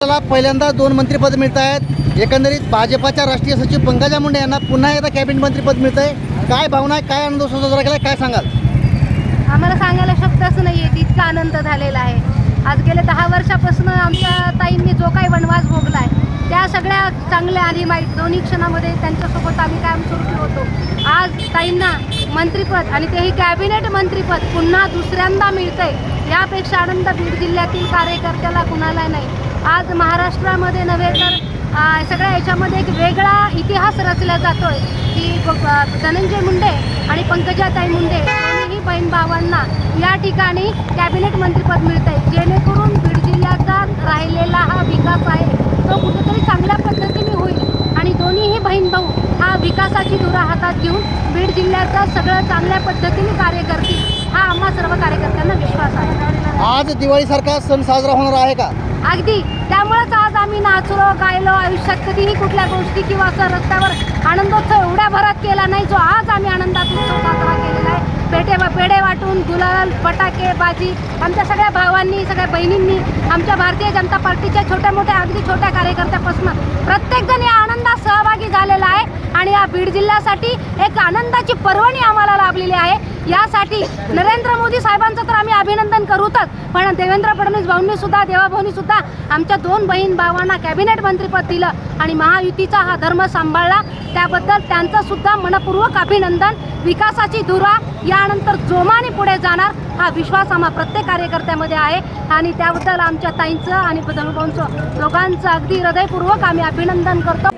आपल्याला पहिल्यांदा दोन मंत्रिपद मिळत आहेत एकंदरीत भाजपाच्या राष्ट्रीय सचिव पंकजा मुंडे यांना पुन्हा एकदा कॅबिनेट मंत्रिपद मिळत आहे काय भावना आहे? काय आनंद साजरा केला काय सांगाल? आम्हाला सांगायला शब्दच नाही आहे इतका आनंद झालेला आहे. आज गेले दहा वर्षापासून आमच्या ताईंनी जो काही वनवास भोगला आहे त्या सगळ्या चांगल्या आणि माहीत दोन्ही क्षणामध्ये त्यांच्यासोबत आम्ही कायमस्वरूपी होतो. आज ताईंना मंत्रिपद आणि तेही कॅबिनेट मंत्रिपद पुन्हा दुसऱ्यांदा मिळतंय. यापेक्षा आनंद बीड जिल्ह्यातील कार्यकर्त्याला कुणाला नाही. आज महाराष्ट्रामध्ये नव्हे तर सगळ्या याच्यामध्ये एक वेगळा इतिहास रचला जातोय. की धनंजय मुंडे आणि पंकजाताई मुंडे दोन्ही बहीण भावांना या ठिकाणी कॅबिनेट मंत्रीपद मिळत आहे जेणेकरून बीड जिल्ह्याचा राहिलेला हा विकास आहे तो कुठेतरी चांगल्या पद्धतीने होईल. आणि दोन्हीही बहीण भाऊ हा विकासाची धुरा हातात घेऊन बीड जिल्ह्याचा सगळं चांगल्या पद्धतीने कार्य करतील. हा आम्हा सर्व कार्यकर्त्यांना विश्वास आहे. आज दिवाळीसारखा सण साजरा होणार आहे का? अगदी. त्यामुळेच आज आम्ही नाचलो गायलो आयुष्यात कधीही कुठल्या गोष्टी किंवा असं रस्त्यावर आनंदोत्सव एवढ्या भरात केला नाही जो आज आम्ही आनंदात उत्सव साजरा केलेला आहे. पेटे पेढे वाटून गुलाल फटाके बाजी आमच्या सगळ्या भावांनी सगळ्या बहिणींनी आमच्या भारतीय जनता पार्टीच्या छोट्या मोठ्या अगदी छोट्या कार्यकर्त्यापासून प्रत्येकजण या आनंदात सहभागी झालेला आहे. आणि या बीड जिल्ह्यासाठी एक आनंदाची पर्वणी आम्हाला लाभलेली आहे. यासाठी नरेंद्र मोदी साहेबांचं तर आम्ही अभिनंदन करूतच. पण देवेंद्र फडणवीस भाऊंनी सुद्धा देवाभाऊंनी सुद्धा आमच्या दोन बहीण भावांना कॅबिनेट मंत्रीपद दिलं आणि महायुतीचा हा धर्म सांभाळला. त्याबद्दल त्यांचं सुद्धा मनपूर्वक अभिनंदन. विकासाची धुरा यानंतर जोमाने पुढे जाणार हा विश्वास आम्हा प्रत्येक कार्यकर्त्यामध्ये आहे. आणि त्याबद्दल आमच्या ताईंचं आणि धनुभाऊंचं दोघांचं अगदी हृदयपूर्वक आम्ही अभिनंदन करतो.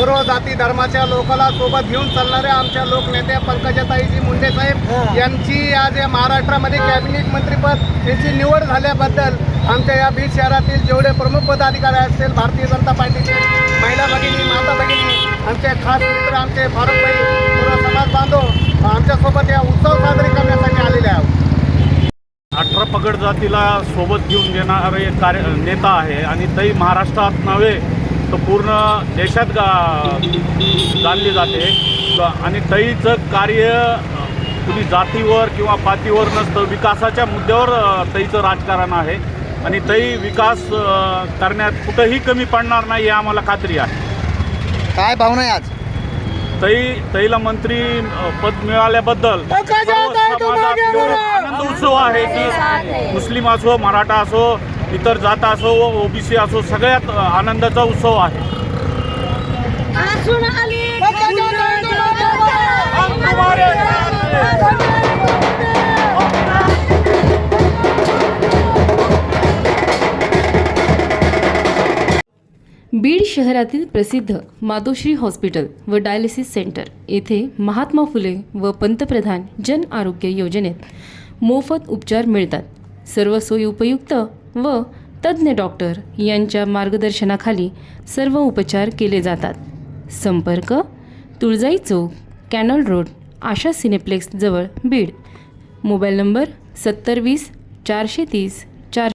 सर्व जाती धर्माच्या लोकाला सोबत घेऊन चालणाऱ्या आमच्या लोकनेते पंकजाताईजी मुंडे साहेब यांची आज या महाराष्ट्रामध्ये कॅबिनेट मंत्रीपद याची निवड झाल्याबद्दल आमच्या या बीड शहरातील जेवढे प्रमुख पदाधिकारी असतील भारतीय जनता पार्टीचे महिला भगिनी माता भगिनी आमचे खास मित्र आमचे फारुखभाई सर्व समाज बांधव आमच्यासोबत या उत्सव साजरे करण्यासाठी आलेले आहोत. अठरा पगड जातीला सोबत घेऊन घेणारे कार्य नेता आहे आणि तरी महाराष्ट्रात नव्हे तर पूर्ण देशात गा जाणली जाते. आणि तईचं कार्य कुणी जातीवर किंवा पातीवर नसतं विकासाच्या मुद्द्यावर तईचं राजकारण आहे. आणि तई विकास करण्यात कुठंही कमी पडणार नाही ही आम्हाला खात्री आहे. काय भावना आहे आज? तई तईला मंत्री पद मिळाल्याबद्दल आनंद उत्सव आहे की मुस्लिम असो मराठा असो इतर जात असो ओबीसी असो सगळ्यात आनंदाचा उत्सव आहे. बीड शहरातील प्रसिद्ध मातोश्री हॉस्पिटल व डायलिसिस सेंटर येथे महात्मा फुले व पंतप्रधान जन आरोग्य योजनेत मोफत उपचार मिळतात. सर्व सोयी उपयुक्त व तज्ज्ञ डॉक्टर यांच्या मार्गदर्शनाखाली सर्व उपचार केले जातात. संपर्क तुळजाई चौक कॅनल रोड आशा सिनेप्लेक्सजवळ बीड. मोबाईल नंबर सत्तर वीस चारशे तीस